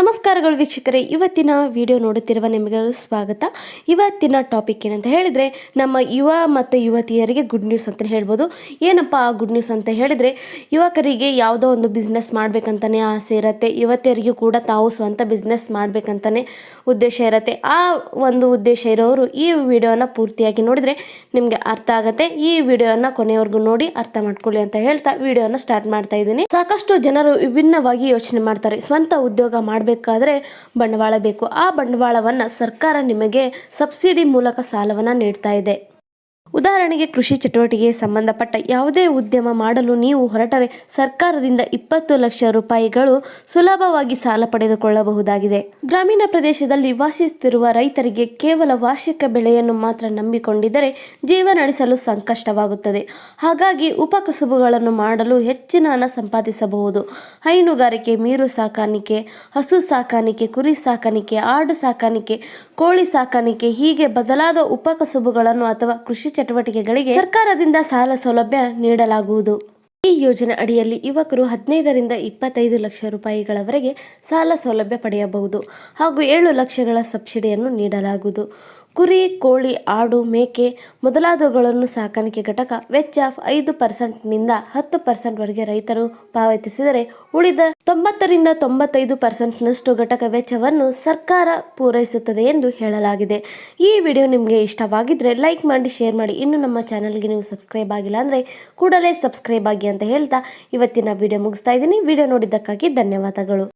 ನಮಸ್ಕಾರಗಳು ವೀಕ್ಷಕರೇ. ಇವತ್ತಿನ ವಿಡಿಯೋ ನೋಡುತ್ತಿರುವ ನಿಮಗೆ ಸ್ವಾಗತ. ಇವತ್ತಿನ ಟಾಪಿಕ್ ಏನಂತ ಹೇಳಿದರೆ, ನಮ್ಮ ಯುವ ಮತ್ತು ಯುವತಿಯರಿಗೆ ಗುಡ್ ನ್ಯೂಸ್ ಅಂತ ಹೇಳ್ಬೋದು. ಏನಪ್ಪ ಆ ಗುಡ್ ನ್ಯೂಸ್ ಅಂತ ಹೇಳಿದರೆ, ಯುವಕರಿಗೆ ಯಾವುದೋ ಒಂದು ಬಿಸ್ನೆಸ್ ಮಾಡಬೇಕಂತಲೇ ಆಸೆ ಇರುತ್ತೆ. ಯುವತಿಯರಿಗೂ ಕೂಡ ತಾವು ಸ್ವಂತ ಬಿಸ್ನೆಸ್ ಮಾಡಬೇಕಂತಲೇ ಉದ್ದೇಶ ಇರುತ್ತೆ. ಆ ಒಂದು ಉದ್ದೇಶ ಇರೋರು ಈ ವಿಡಿಯೋನ ಪೂರ್ತಿಯಾಗಿ ನೋಡಿದರೆ ನಿಮಗೆ ಅರ್ಥ ಆಗುತ್ತೆ. ಈ ವಿಡಿಯೋನ ಕೊನೆಯವರೆಗೂ ನೋಡಿ ಅರ್ಥ ಮಾಡ್ಕೊಳ್ಳಿ ಅಂತ ಹೇಳ್ತಾ ವಿಡಿಯೋನ ಸ್ಟಾರ್ಟ್ ಮಾಡ್ತಾ ಇದ್ದೀನಿ. ಸಾಕಷ್ಟು ಜನರು ವಿಭಿನ್ನವಾಗಿ ಯೋಚನೆ ಮಾಡ್ತಾರೆ. ಸ್ವಂತ ಉದ್ಯೋಗ ಮಾಡಬೇಕಾದ್ರೆ ಬಂಡವಾಳ ಬೇಕು. ಆ ಬಂಡವಾಳವನ್ನು ಸರ್ಕಾರ ನಿಮಗೆ ಸಬ್ಸಿಡಿ ಮೂಲಕ ಸಾಲವನ್ನು ನೀಡ್ತಾ ಇದೆ. ಉದಾಹರಣೆಗೆ ಕೃಷಿ ಚಟುವಟಿಕೆಗೆ ಸಂಬಂಧಪಟ್ಟ ಯಾವುದೇ ಉದ್ಯಮ ಮಾಡಲು ನೀವು ಹೊರಟರೆ ಸರ್ಕಾರದಿಂದ ಇಪ್ಪತ್ತು ಲಕ್ಷ ರೂಪಾಯಿಗಳು ಸುಲಭವಾಗಿ ಸಾಲ ಪಡೆದುಕೊಳ್ಳಬಹುದಾಗಿದೆ. ಗ್ರಾಮೀಣ ಪ್ರದೇಶದಲ್ಲಿ ವಾಸಿಸುತ್ತಿರುವ ರೈತರಿಗೆ ಕೇವಲ ವಾರ್ಷಿಕ ಬೆಳೆಯನ್ನು ಮಾತ್ರ ನಂಬಿಕೊಂಡಿದ್ದರೆ ಜೀವ ನಡೆಸಲು ಸಂಕಷ್ಟವಾಗುತ್ತದೆ. ಹಾಗಾಗಿ ಉಪಕಸುಬುಗಳನ್ನು ಮಾಡಲು ಹೆಚ್ಚಿನ ಹಣ ಸಂಪಾದಿಸಬಹುದು. ಹೈನುಗಾರಿಕೆ, ಮೀರು ಸಾಕಾಣಿಕೆ, ಹಸು ಸಾಕಾಣಿಕೆ, ಕುರಿ ಸಾಕಾಣಿಕೆ, ಆಡು ಸಾಕಾಣಿಕೆ, ಕೋಳಿ ಸಾಕಾಣಿಕೆ ಹೀಗೆ ಬದಲಾದ ಉಪಕಸುಬುಗಳನ್ನು ಅಥವಾ ಕೃಷಿ ಚಟುವಟಿಕೆಗಳಿಗೆ ಸರ್ಕಾರದಿಂದ ಸಾಲ ಸೌಲಭ್ಯ ನೀಡಲಾಗುವುದು. ಈ ಯೋಜನೆ ಅಡಿಯಲ್ಲಿ ಯುವಕರು ಹದಿನೈದರಿಂದ ಇಪ್ಪತ್ತೈದು ಲಕ್ಷ ರೂಪಾಯಿಗಳವರೆಗೆ ಸಾಲ ಸೌಲಭ್ಯ ಪಡೆಯಬಹುದು ಹಾಗೂ ಏಳು ಲಕ್ಷಗಳ ಸಬ್ಸಿಡಿಯನ್ನು ನೀಡಲಾಗುವುದು. ಕುರಿ, ಕೋಳಿ, ಆಡು, ಮೇಕೆ ಮೊದಲಾದವುಗಳನ್ನು ಸಾಕಾಣಿಕೆ ಘಟಕ ವೆಚ್ಚ ಐದು ಪರ್ಸೆಂಟ್ನಿಂದ ಹತ್ತು ಪರ್ಸೆಂಟ್ವರೆಗೆ ರೈತರು ಪಾವತಿಸಿದರೆ ಉಳಿದ ತೊಂಬತ್ತರಿಂದ ತೊಂಬತ್ತೈದು ಪರ್ಸೆಂಟ್ನಷ್ಟು ಘಟಕ ವೆಚ್ಚವನ್ನು ಸರ್ಕಾರ ಪೂರೈಸುತ್ತದೆ ಎಂದು ಹೇಳಲಾಗಿದೆ. ಈ ವಿಡಿಯೋ ನಿಮಗೆ ಇಷ್ಟವಾಗಿದ್ದರೆ ಲೈಕ್ ಮಾಡಿ, ಶೇರ್ ಮಾಡಿ. ಇನ್ನು ನಮ್ಮ ಚಾನಲ್ಗೆ ನೀವು ಸಬ್ಸ್ಕ್ರೈಬ್ ಆಗಿಲ್ಲ ಅಂದರೆ ಕೂಡಲೇ ಸಬ್ಸ್ಕ್ರೈಬ್ ಆಗಿ ಅಂತ ಹೇಳ್ತಾ ಇವತ್ತಿನ ವಿಡಿಯೋ ಮುಗಿಸ್ತಾ ಇದ್ದೀನಿ. ವಿಡಿಯೋ ನೋಡಿದ್ದಕ್ಕಾಗಿ ಧನ್ಯವಾದಗಳು.